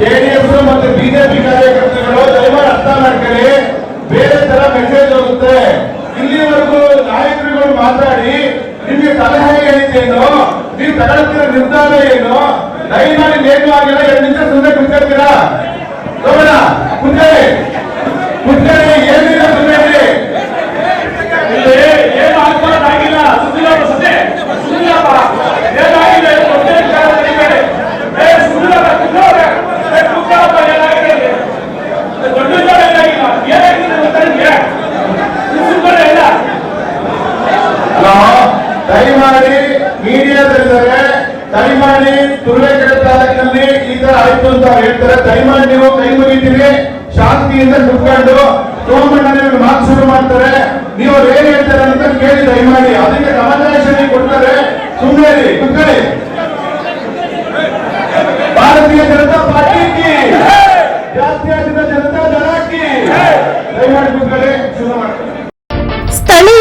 JDS ಮತ್ತು BJP ಕಾರ್ಯಕರ್ತರುಗಳು ದಯಮಾಡಿ ಅರ್ಥ ಮಾಡ್ಕೊಳ್ಳಿ. ಬೇರೆ ತರ ಮೆಸೇಜ್ ಹೋಗುತ್ತೆ. ಇಲ್ಲಿವರೆಗೂ ನಾಯಕರುಗಳು ಮಾತಾಡಿ, ನಿಮ್ಗೆ ಸಲಹೆ ಹೇಳಿದ್ದೇನು, ನೀವು ತಗೊಳ್ತಿರೋ ನಿರ್ಧಾರ ಏನು? ದಯಮಾಡಿ ನೇರವಾಗಿಲ್ಲ ಎರಡು ನಿಮಿಷ ಸುಮ್ಮನೆ ಕುತ್ಕೊಳ್ತೀರಾ? ದಯಮಾಡಿ ತುರುವೇಕೆರೆ ತಾಲೂಕಿನಲ್ಲಿ ಈ ತರ ಆಯ್ತು ಅಂತ ಹೇಳ್ತಾರೆ. ದಯಮಾಡಿ ನೀವು ಕೈ ಮುಗಿತೀವಿ ಶಾಂತಿಯಿಂದ ಕುತ್ಕೊಂಡು ಸೋಮಣ್ಣ ನಿಮಗೆ ಮಾತು ಶುರು ಮಾಡ್ತಾರೆ. ನೀವು ಏನ್ ಹೇಳ್ತಾರೆ ಅಂತ ಕೇಳಿ ದಯಮಾಡಿ. ಅದಕ್ಕೆ ಸಮಾಧಾನ ಕೊಡ್ತಾರೆ. ಸುಮ್ಮನೆ ಕುತ್ಕೊಳ್ಳಿ. ಭಾರತೀಯ ಜನತಾ ಪಾರ್ಟಿ ಜಾತಿಯಾಗಿದ್ದ ಜನತಾ ದಳ ಕಿ. ದಯಮಾಡಿ ಕುತ್ಕೊಳ್ಳಿ. ಶುರು ಮಾಡ್ತಾರೆ